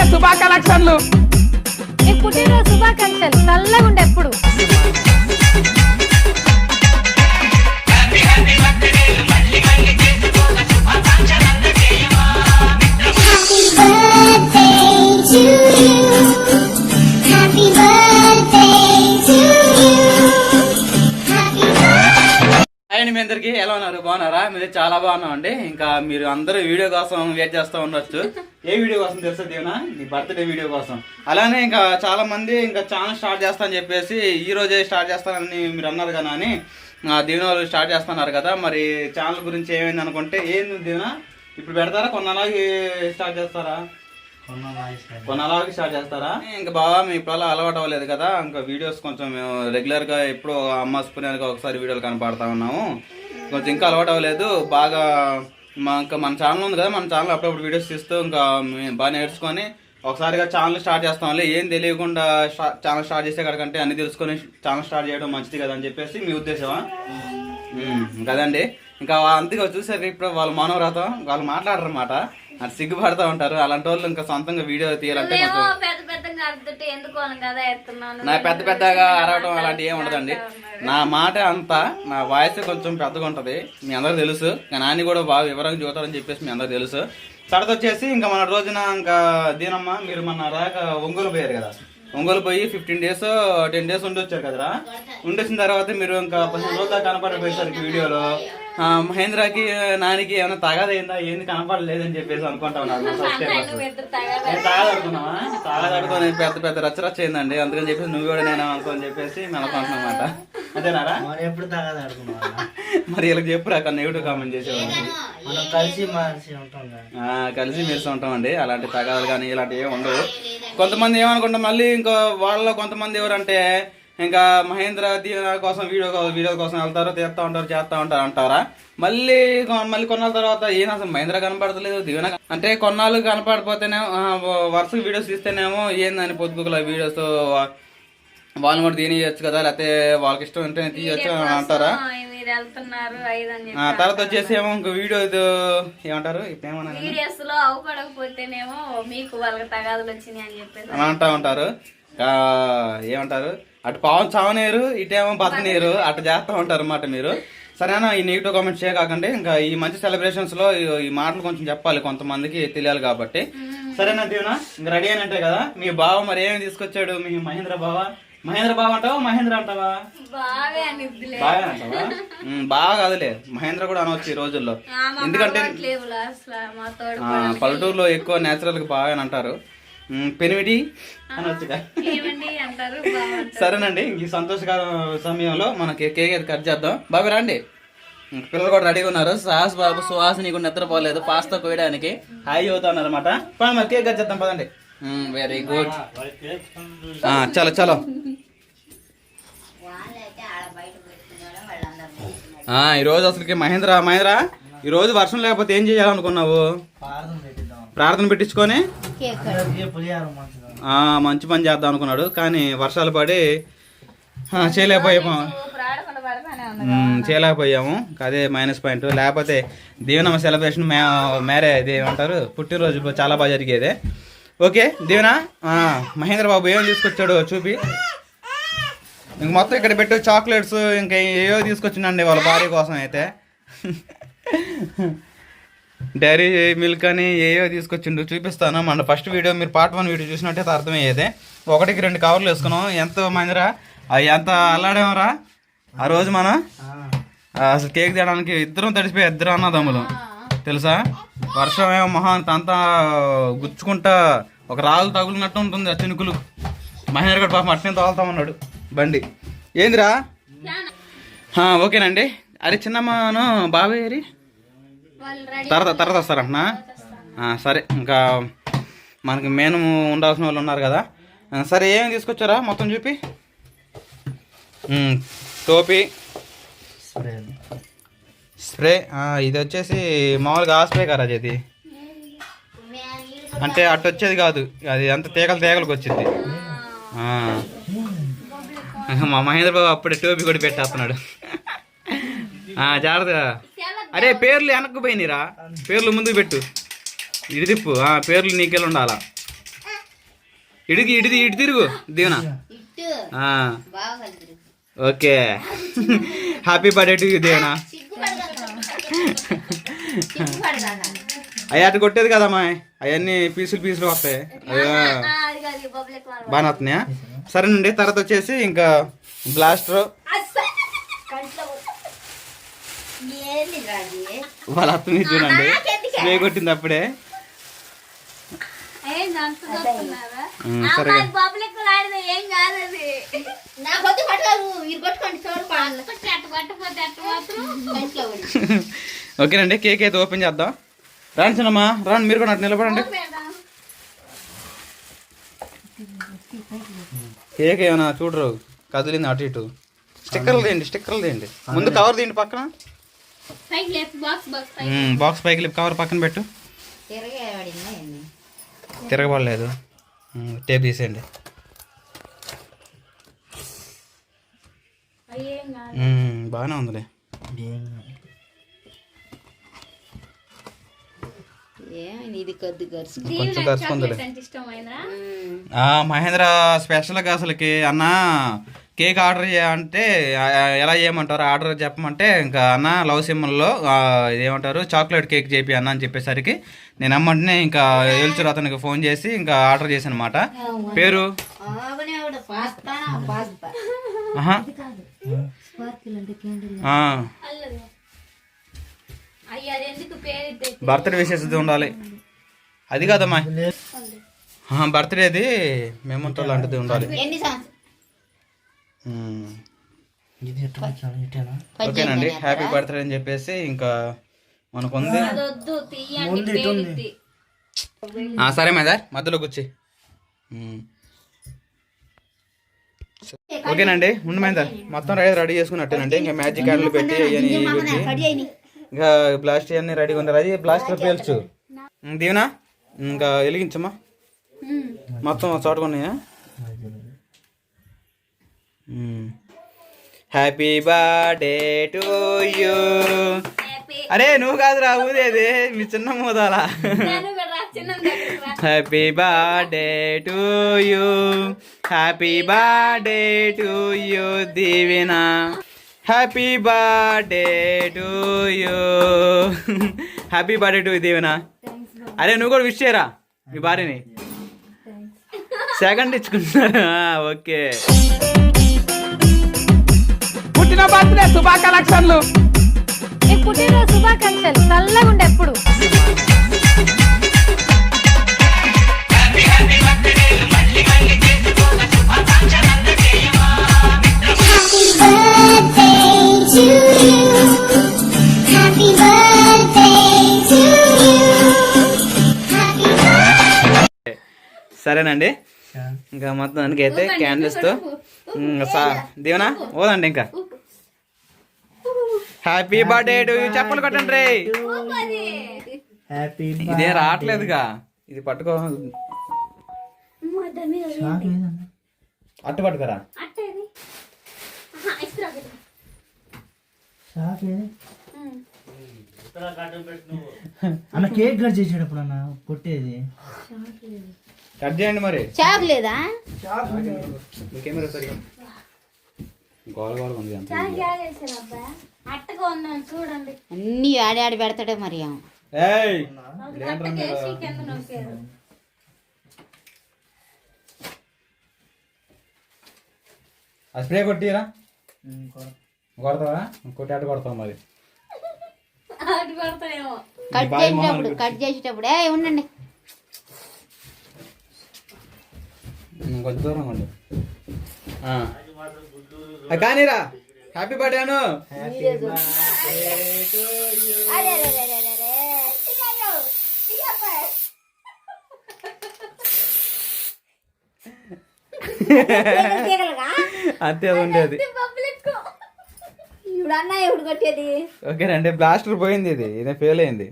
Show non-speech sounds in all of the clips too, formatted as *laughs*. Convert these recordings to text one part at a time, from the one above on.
Birthday శుభాకాంక్షలు. కలెక్షన్లు పుట్టినరోజు శుభాకాంక్షలు. చల్లగా ఉండే ఎప్పుడు అండి మీ అందరికి ఎలా ఉన్నారు? బాగున్నారా? మీరు చాలా బాగున్నాం అండి. ఇంకా మీరు అందరూ వీడియో కోసం వెయిట్ చేస్తూ ఉండొచ్చు. ఏ వీడియో కోసం తెలుసా దీవెనా? నీ బర్త్డే వీడియో కోసం. అలానే ఇంకా చాలా మంది ఇంకా ఛానల్ స్టార్ట్ చేస్తా అని చెప్పేసి ఈ రోజే స్టార్ట్ చేస్తానని మీరు అన్నారు కదా అని దీవెన వాళ్ళు స్టార్ట్ చేస్తున్నారు కదా. మరి ఛానల్ గురించి ఏమైంది అనుకుంటే ఏంది దీవెన? ఇప్పుడు పెడతారా? కొన్నాళ్ళకి స్టార్ట్ చేస్తారా? కొన్నాళ్ళకి స్టార్ట్ చేస్తారా? ఇంకా బాగా మీ ఇప్పుడు అలవాటు అవ్వలేదు కదా ఇంకా వీడియోస్ కొంచెం మేము రెగ్యులర్గా ఎప్పుడు అమ్మ స్పురానికి ఒకసారి వీడియోలు కనపడతా ఉన్నాము. కొంచెం ఇంకా అలవాటు అవ్వలేదు బాగా మా ఇంకా మన ఛానల్ ఉంది కదా మన ఛానల్ అప్పుడప్పుడు వీడియోస్ తీస్తూ ఇంకా మేము బాగా నేర్చుకొని ఒకసారిగా ఛానల్ స్టార్ట్ చేస్తాంలే ఏం తెలియకుండా ఛానల్ స్టార్ట్ చేసే కాడికంటే అన్ని తెలుసుకొని ఛానల్ స్టార్ట్ చేయడం మంచిది కదా అని చెప్పేసి మీ ఉద్దేశమా? కదండి. ఇంకా అందుకే చూసారు ఇప్పుడు వాళ్ళు మనోరథం వాళ్ళు మాట్లాడరన్నమాట. అది సిగ్గుపడతా ఉంటారు. అలాంటి వాళ్ళు ఇంకా సొంతంగా వీడియో తీయాలంటే నువ్వేమో కొంచెం పెద్ద పెద్దగా అర్థంటే ఎందుకు అని కదా ఎత్తున్నాను. నా పెద్ద పెద్దగా అరవడం అలాంటివి ఏమి ఉండదండి. నా మాట అంతా నా వాయిస్ కొంచెం పెద్దగా ఉంటది. మీ అందరికి తెలుసు. నాని కూడా బాగా వివరంగా చూతారని చెప్పేసి మీ అందరికి తెలుసు. తర్వాత వచ్చేసి ఇంకా మన రోజున ఇంకా దీనమ్మ మీరు మన రాక ఒంగోలు పోయారు కదా. ఒంగోలు పోయి ఫిఫ్టీన్ డేస్ టెన్ డేస్ ఉండి వచ్చారు కదరా? ఉండొచ్చిన తర్వాత మీరు ఇంకా పదిహేను రోజులు కనపడపోయేసరికి వీడియోలో మహేంద్రకి నానికి ఏమైనా తగదైందా ఏంది? కనపడలేదని చెప్పేసి అనుకుంటా ఉన్నారు. తాగదడుకున్నావా? తాగదడుకొని పెద్ద పెద్ద రచ్చ రచ్చ అయిందండి. అందుకని చెప్పేసి నువ్వు కూడా నేను అనుకోని చెప్పేసి మేము అనుకుంటున్నమాట అంతేనారా? ఎప్పుడు తాగదు ఆడుకున్నాం మరి వీళ్ళకి చెప్పు అక్కడ నెగిటివ్ కామెంట్ చేసేవాళ్ళకి మనం కలిసి కలిసి మెలిసి ఉంటామండి. అలాంటి తగాదాలు కానీ ఇలాంటివి ఏమి ఉండవు. కొంతమంది ఏమనుకుంటాం మళ్ళీ ఇంకో వాళ్ళలో కొంతమంది ఎవరంటే ఇంకా మహేంద్ర దీవెన కోసం వీడియో వీడియో కోసం వెళ్తారు తీస్తా ఉంటారు చేస్తా ఉంటారు అంటారా? మళ్ళీ మళ్ళీ కొన్నాళ్ళ తర్వాత ఏం అసలు మహేంద్ర కనపడతలేదు దీవెన అంటే కొన్నాళ్ళు కనపడపోతేనేమో ఆ, వరుసగా వీడియోస్ తీస్తేనేమో ఏందని పొద్దుగుల వీడియోస్ వాళ్ళు కూడా తీయచ్చు కదా లేకపోతే వాళ్ళకి ఇష్టం ఉంటే తీయచ్చు అని అంటారా తర్వాత వచ్చేసి ఏమో ఇంకో వీడియో ఏమంటారు? ఇప్పుడు అంటా ఉంటారు. ఏమంటారు? అటు పావం చావనేరు ఇటేమో బతనేరు అటు చేస్తూ ఉంటారు అన్నమాట మీరు. సరేనా ఈ నెగిటివ్ కామెంట్స్ చేయకండి ఇంకా ఈ మంచి సెలబ్రేషన్స్లో ఈ- మాటలు కొంచెం చెప్పాలి కొంతమందికి తెలియాలి కాబట్టి. సరేనా దీవెనా ఇంకా రెడీ అయినట్టే కదా? మీ బావ మరి ఏమి తీసుకొచ్చాడు? మీ మహేంద్ర బావ? మహేంద్ర బావ అంటావా మహేంద్ర అంటావా? బాగా అంటావా? బాగా కాదులే. మహేంద్ర కూడా అనవచ్చు ఈ రోజుల్లో. ఎందుకంటే పల్లెటూరులో ఎక్కువ నేచురల్గా బాగా అని అంటారు. పెనిమిటి అనొచ్చుగా. ఏమండి అంటారు? బాగుంటారు సరేనండి ఈ సంతోషకర సమయంలో మనకి కేక్ అయితే కట్ చేద్దాం. బాబు రండి. పిల్లలు కూడా రెడీగా ఉన్నారు. సాహస్ బాబు సుహాసిని కూడా నిద్రపోలేదు పాస్తా కోయడానికి. హాయి అవుతా ఉన్నారు అనమాట మరి కేక్ కట్ చేద్దాం పదండి. వెరీ గుడ్ చలో చలో. ఆ, ఈ రోజు అసలుకి మహేంద్ర మహేంద్ర ఈ రోజు వర్షం లేకపోతే ఏం చేయాలనుకున్నావు? ప్రార్థన పెట్టించుకొని మంచి పని చేద్దాం అనుకున్నాడు. కానీ వర్షాలు పడి చేయలేకపోయాము. చేయలేకపోయాము. అదే మైనస్ పాయింట్. లేకపోతే దీవెనమ్మ సెలబ్రేషన్ మే మేరే ఇది ఏమంటారు? పుట్టినరోజు చాలా బాగా జరిగేదే. ఓకే దీవెన మహేంద్ర బాబు ఏం తీసుకొచ్చాడు చూపి. ఇంక మొత్తం ఇక్కడ పెట్టు చాక్లెట్స్ ఇంకా ఏవో తీసుకొచ్చిండండి వాళ్ళ భార్య కోసం అయితే. డైరీ మిల్క్ అని ఏవో తీసుకొచ్చిండు చూపిస్తాను. మన ఫస్ట్ వీడియో మీరు పార్ట్ వన్ వీడియో చూసినట్టయితే అర్థమయ్యేది. ఒకటికి రెండు కవర్లు వేసుకున్నాం. ఎంత మందిరా? అవి ఎంత అల్లాడేమరా? ఆ రోజు మనం అసలు కేక్ తేయడానికి ఇద్దరం తడిసిపోయి ఇద్దరు అన్నదమ్ములు. తెలుసా? వర్షం ఏమో మొహం అంతా గుచ్చుకుంటా ఒక రాళ్ళు తగులున్నట్టు ఉంటుంది ఆ చినుకులు. మహేంద్ర గడు పాపం అట్నే తోలుతా ఉన్నాడు బండి. ఏందిరా? ఓకేనండి. అరే చిన్నమ్మను బాబాయ్ తర్వాత తర్వాత వస్తారంటున్నా ఆ, సరే. ఇంకా మనకి మెయిన్ ఉండాల్సిన వాళ్ళు ఉన్నారు కదా. సరే ఏమి తీసుకొచ్చారా? మొత్తం చూపి. టోపీ. స్ప్రే. స్ప్రే. ఆ, ఇది వచ్చేసి మామూలుగా ఆ స్ప్రే కదా ఇది అంటే అటు వచ్చేది కాదు. అది అంత తీగలు తీగలకు వచ్చింది. ఆ. మా మహేంద్ర బాబు అప్పుడే టోపీ కూడా పెట్టేస్తున్నాడు. ఆ, జాగ్రత్త అరే పేర్లు వెనక్కు పోయినరా. పేర్లు ముందుకు పెట్టు. ఇది తిప్పు. ఆ, పేర్లు నీకెళ్ళి ఉండాలా? ఇడికి ఇడిది ఇటు తిరుగు దీవెన. Okay. Happy birthday to Devana. అవి అటు కొట్టేది కదమ్మా అవన్నీ పీసులు పీసులు వస్తాయి. కాదు బాగా వస్తున్నాయా? సరేనండి తర్వాత వచ్చేసి ఇంకా బ్లాస్టర్. వాళ్ళ అత్తని చూడండి. స్ప్రే కొట్టింది అప్పుడే. సరే. *laughs* ఓకేనండి కేక్ అయితే ఓపెన్ చేద్దాం. రాండి చిన్నమ్మా రాండి మీరు కూడా అటు నిలబడండి. కేక్ ఏమైనా చూడరు కదిలింది అటు ఇటు. స్టిక్కర్లు తీయండి స్టిక్కర్లు తీయండి. ముందు కవర్ తీయండి పక్కన. బాక్స్ బాక్స్ ఉమ్, బాక్స్ పైకి లేపి కవర్ పక్కన పెట్టు. తిరగబడలేదు. టేప్ తీసేయండి. బాగానే ఉందిలే. మహేంద్ర స్పెషల్గా అసలుకి అన్న కేక్ ఆర్డర్ చేయాలంటే ఎలా చేయమంటారు ఆర్డర్ చెప్పమంటే ఇంకా అన్న లవ్ సింబల్లో ఏమంటారు చాక్లెట్ కేక్ చేపి అన్న అని చెప్పేసరికి నేను అమ్మంటనే ఇంకా ఏల్చూరు అతనికి ఫోన్ చేసి ఇంకా ఆర్డర్ చేశాను అనమాట పేరు? బర్త్డే విశేషత ఉండాలి. అది కాదమ్మా బర్త్డేది మేమంతో లాంటిది ఉండాలి ఓకేనండి. హ్యాపీ బర్త్డే అని చెప్పేసి ఇంకా మనకుంది. సరే మేదార్ మధ్యలో కూర్చి. ఉమ్. ఓకేనండి ఉండు మేదార్ మొత్తం రెడీ రెడీ చేసుకున్నట్టేనండి. ఇంకా మ్యాజిక్ క్యాండిల్ పెట్టి ఇంకా బ్లాస్ట్ అన్ని రెడీగా ఉంది అది బ్లాస్టర్ పేల్చు. దీవెనా? ఇంకా వెలిగించమ్మా. మొత్తం ఒక చోట ఉన్నాయా హ్యాపీ బర్త్డే టు యూ అరే నువ్వు కాదురా ఊదేది మీ చిన్న మూదాలా happy birthday to you happy birthday to you Deevena happy birthday to you happy birthday to దీవెన అరే నువ్వు కూడా విష్ చేయరా మీ భార్యని? సెకండ్ ఇచ్చుకుంటున్నారు? ఓకే పుట్టిన బర్త్డే శుభాకాంక్షలు పుట్టినరోజు శుభాకాంక్షలు. చల్లగా ఉండే ఎప్పుడు. సరేనండి. ఇంకా మొత్తానికి అయితే క్యాండిల్స్తో. ఉమ్, సా- దీవెనా? ఓదండి ఇంకా. హ్యాపీ బర్త్డే టు యూ చెప్పలు కొట్టండి రే. హ్యాపీ ఇదే రావట్లేదుగా. ఇది పట్టుకో. అట్టు పట్టుకోరా. అన్న కేక్ కట్ చేసేటప్పుడు అన్న కొట్టేది. కట్ చేయండి మరి. చాకు లేదా. మీ కెమెరా సరిగా. గోల గోల ఉంది చూడండి. అన్ని ఆడి ఆడి పెడతాడే మరి ఆ స్ప్రే కొట్టిరా కొడతావా? కొట్టి అట్టు కొడతావు మరి. అటు కట్ చేసేటప్పుడు. కట్ చేసేటప్పుడు. ఏ ఉండండి. కొంచెం దూరం ఉండు. కానీరా హ్యాపీ బర్త్డే అను. *laughs* అంతే అది ఉండేది. ఇప్పుడు అన్న ఇప్పుడు కొట్టేది ఓకేనండి బ్లాస్టర్ పోయింది ఇది. ఇది ఫెయిల్ అయింది.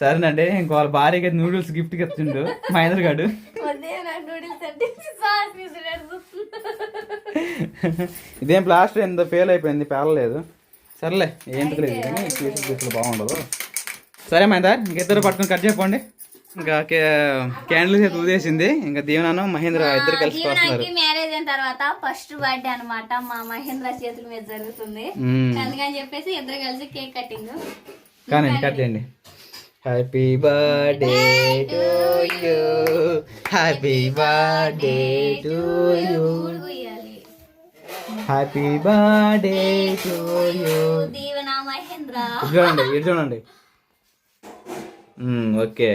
సరేనండి ఇంకో వాళ్ళ భార్యకి నూడిల్స్ గిఫ్ట్ ఇస్తుండు మహేంద్ర గారు ఇదేం ప్లాస్టర్ ఎంత ఫెయిల్ అయిపోయింది పేలలేదు. సర్లే ఏంటి లేదు కానీ పీసులు పీసులు బాగుండదు. సరే మహేందర్ ఇంకిద్దరు పట్టుకొని కట్ చెప్పండి ఇంకా క్యాండిల్స్ అయితే ఊదేసింది ఇంకా దీవెనాను మహేంద్ర ఇద్దరు కలిసి వస్తున్నారు మ్యారేజ్ అయిన తర్వాత ఫస్ట్ బర్త్డే అన్నమాట మా మహేంద్ర చేతుల మీద జరుగుతుంది. అందుకని చెప్పేసి ఇద్దరు కలిసి కేక్ కానీ cut happy birthday to you happy birthday to you happy birthday to you Deevena Mahendra ఇటు చూడండి ఇటు చూడండి. ఓకే.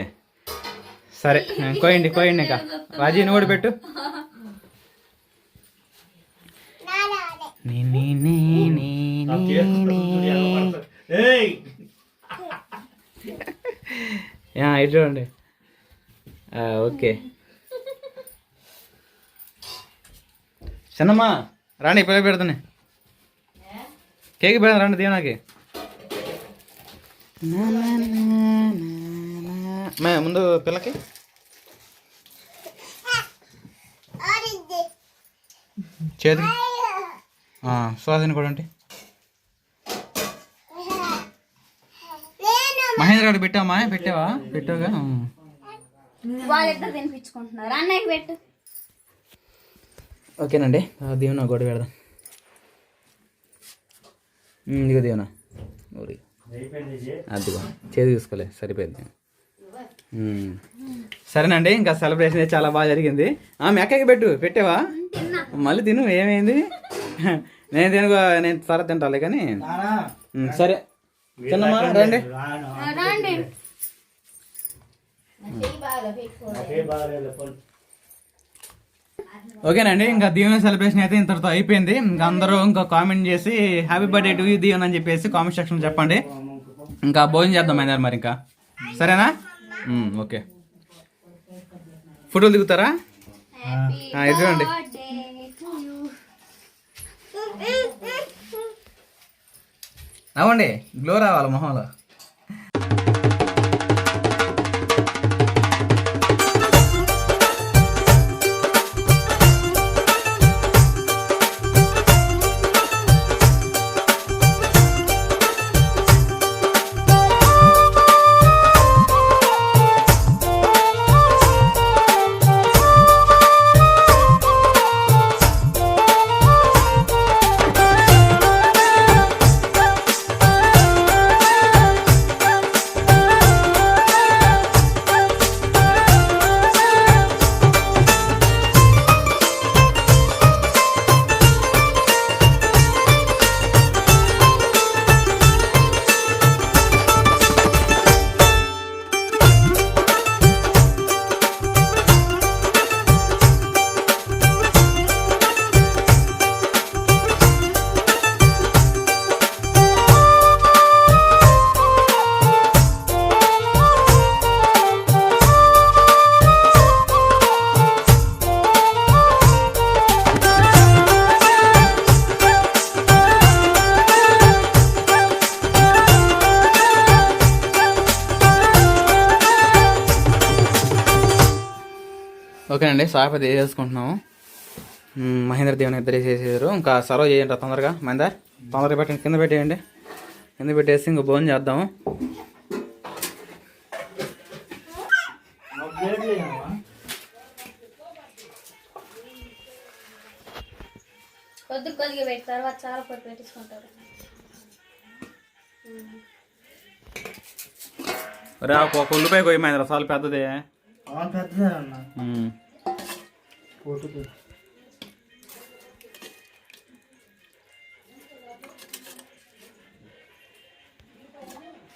సరే కోయండి కోయండి ఇంకా. రాజీ నువ్వు కూడా పెట్టు. నీ, నీ, నీ, నీ, నీ, ఇటు చూడండి. ఆ, ఓకే. చిన్నమ్మా రాండి పిల్లలు పెడుతున్నాయి. కేక్ పెడదాం రండి దీవెనాకి. మే ముందు పిల్లకి. చేతికి. ఆ, సుహాసిని కూడా అంటే. మహేంద్ర గారు పెట్టావా పెట్టావా? పెట్టావుగా? ఉమ్. వాళ్ళిద్దరు తినిపించుకుంటున్నారు. అన్నయ్యకి పెట్టు. ఓకేనండి. దీవెన గొడవ పెడదాం. ఇదిగో దీవెన. అదిగో చేతి తీసుకోలే సరిపోయింది. సరేనండి ఇంకా సెలబ్రేషన్ అయితే చాలా బాగా జరిగింది. ఆ మీ అక్కకి పెట్టు పెట్టావా? మళ్ళీ తిను ఏమైంది? నేను తిను నేను తర్వాత తింటాలే కానీ. సరే. చిన్నమ్మా రండి. రండి. ఓకేనండి ఇంకా దీవెన సెలబ్రేషన్ అయితే ఇంతటితో అయిపోయింది. ఇంకా అందరూ ఇంకా కామెంట్ చేసి happy birthday to you Deeven అని చెప్పేసి కామెంట్ సెక్షన్ చెప్పండి. ఇంకా భోజనం చేద్దాం అన్నారు మరి ఇంకా. సరేనా? ఓకే. ఫోటోలు దిగుతారా? ఆ, ఇది చూడండి బర్త్డే టు యూ అవండి గ్లో రావాలి మొహంలో. సాఫ్ అయితే వేసేసుకుంటున్నాము మహేంద్ర దేవుని ఇద్దరు వేసేసారు. ఇంకా సర్వ్ చేయండి తొందరగా. మహేందర్ తొందరగా పెట్టండి కింద పెట్టేయండి. కింద పెట్టేసి ఇంకా భోజనం చేద్దాము కొద్ది కొద్దిగా పెట్టి తర్వాత చాలా పొట్టు పెట్టించుకుంటారు రా ఒక ఉల్లిపాయ కొయ్యి మహేంద్ర చాలా పెద్దది. పెద్దదే అన్న. మ్మ్. ఫోటోకి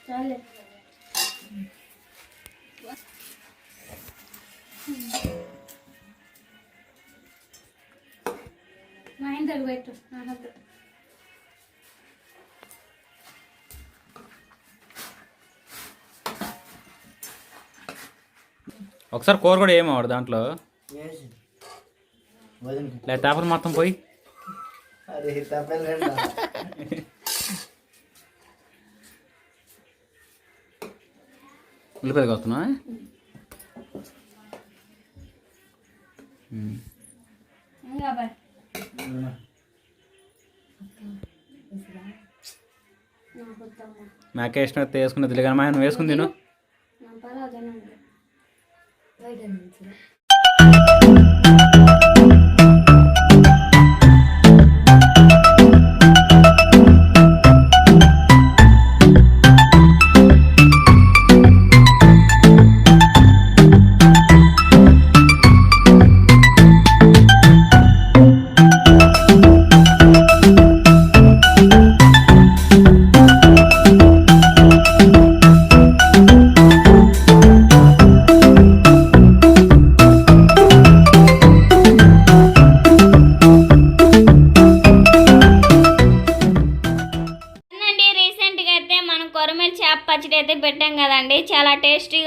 చాలే మహేందర్ పెట్టు నాన్నకు ఒకసారి కూర కూడా ఏమవాడు దాంట్లో? చేపలు మొత్తం పోయి. ఉల్లిపాయకి వస్తున్నా నాకు ఇష్టం అయితే వేసుకున్నది కానీ మనం వేసుకుని తిను. నా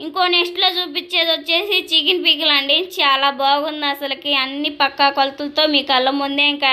ఇంకో నెక్స్ట్లో చూపించేది వచ్చేసి చికెన్ పీకులు అండి చాలా బాగుంది అసలుకి. అన్ని పక్కా కొలతలతో మీ కళ్ళ ముందే ఇంకా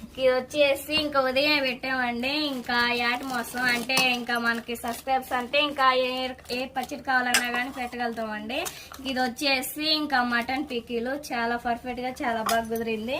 ఇది వచ్చేసి ఇంకా ఉదయం పెట్టామండి. ఇంకా యాట మోసం అంటే ఇంకా మనకి సబ్స్క్రైబ్స్ అంటే ఇంకా ఏ ఏ పచ్చడి కావాలన్నా కానీ పెట్టగలుగుతామండి. ఇది వచ్చేసి ఇంకా మటన్ పిక్కీలు. చాలా పర్ఫెక్ట్గా చాలా బాగా కుదిరింది.